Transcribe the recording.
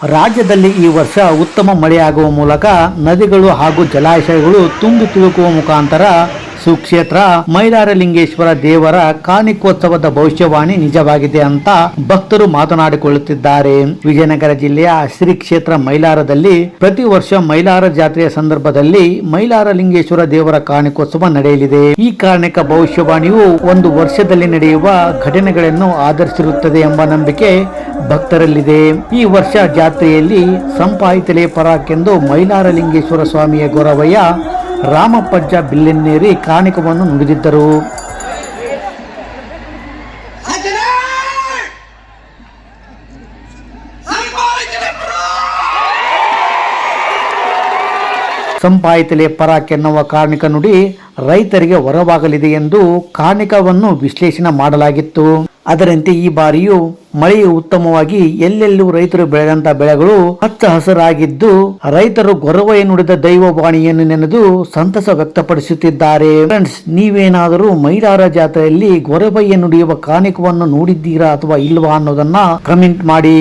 ರಾಜ್ಯದಲ್ಲಿ ಈ ವರ್ಷ ಉತ್ತಮ ಮಳೆಯಾಗುವ ಮೂಲಕ ನದಿಗಳು ಹಾಗೂ ಜಲಾಶಯಗಳು ತುಂಬಿ ತುಳುಕುವ ಮುಖಾಂತರ ಸುಕ್ಷೇತ್ರ ಮೈಲಾರಲಿಂಗೇಶ್ವರ ದೇವರ ಕಾಣಿಕೋತ್ಸವದ ಭವಿಷ್ಯವಾಣಿ ನಿಜವಾಗಿದೆ ಅಂತ ಭಕ್ತರು ಮಾತನಾಡಿಕೊಳ್ಳುತ್ತಿದ್ದಾರೆ. ವಿಜಯನಗರ ಜಿಲ್ಲೆಯ ಶ್ರೀ ಕ್ಷೇತ್ರ ಮೈಲಾರದಲ್ಲಿ ಪ್ರತಿ ವರ್ಷ ಮೈಲಾರ ಜಾತ್ರೆಯ ಸಂದರ್ಭದಲ್ಲಿ ಮೈಲಾರಲಿಂಗೇಶ್ವರ ದೇವರ ಕಾಣಿಕೋತ್ಸವ ನಡೆಯಲಿದೆ. ಈ ಕಾರಣಕ ಭವಿಷ್ಯವಾಣಿಯು ಒಂದು ವರ್ಷದಲ್ಲಿ ನಡೆಯುವ ಘಟನೆಗಳನ್ನು ಆಧರಿಸಿರುತ್ತದೆ ಎಂಬ ನಂಬಿಕೆ ಭಕ್ತರಲ್ಲಿದೆ. ಈ ವರ್ಷ ಜಾತ್ರೆಯಲ್ಲಿ ಸಂಪಾಯಿತಲೆ ಪರಾಕೆಂದು ಮೈಲಾರಲಿಂಗೇಶ್ವರ ಸ್ವಾಮಿಯ ಗೊರವಯ್ಯ ರಾಮಪ್ಪಜ್ಜ ಬಿಲ್ಲೆನ್ನೇರಿ ಕಾಣಿಕವನ್ನು ನುಡಿದಿದ್ದರು. ಸಂಪಾಯಿತಲೆ ಪರಾಕೆನ್ನುವ ಕಾರ್ಣಿಕ ನುಡಿ ರೈತರಿಗೆ ಹೊರವಾಗಲಿದೆ ಎಂದು ಕಾರ್ಣಿಕವನ್ನು ವಿಶ್ಲೇಷಣೆ ಮಾಡಲಾಗಿತ್ತು. ಅದರಂತೆ ಈ ಬಾರಿಯೂ ಮಳೆಯು ಉತ್ತಮವಾಗಿ ಎಲ್ಲೆಲ್ಲೂ ರೈತರು ಬೆಳೆದಂತ ಬೆಳೆಗಳು ಹಚ್ಚ ಹಸಿರಾಗಿದ್ದು ರೈತರು ಗೊರವಯ್ಯ ನುಡಿದ ದೈವವಾಣಿಯನ್ನು ನೆನೆದು ಸಂತಸ ವ್ಯಕ್ತಪಡಿಸುತ್ತಿದ್ದಾರೆ. ಫ್ರೆಂಡ್ಸ್, ನೀವೇನಾದರೂ ಮೈಲಾರ ಜಾತ್ರೆಯಲ್ಲಿ ಗೊರವಯ್ಯ ನುಡಿಯುವ ಕಾಣಿಕವನ್ನು ನೋಡಿದ್ದೀರಾ ಅಥವಾ ಇಲ್ವಾ ಅನ್ನೋದನ್ನ ಕಮೆಂಟ್ ಮಾಡಿ.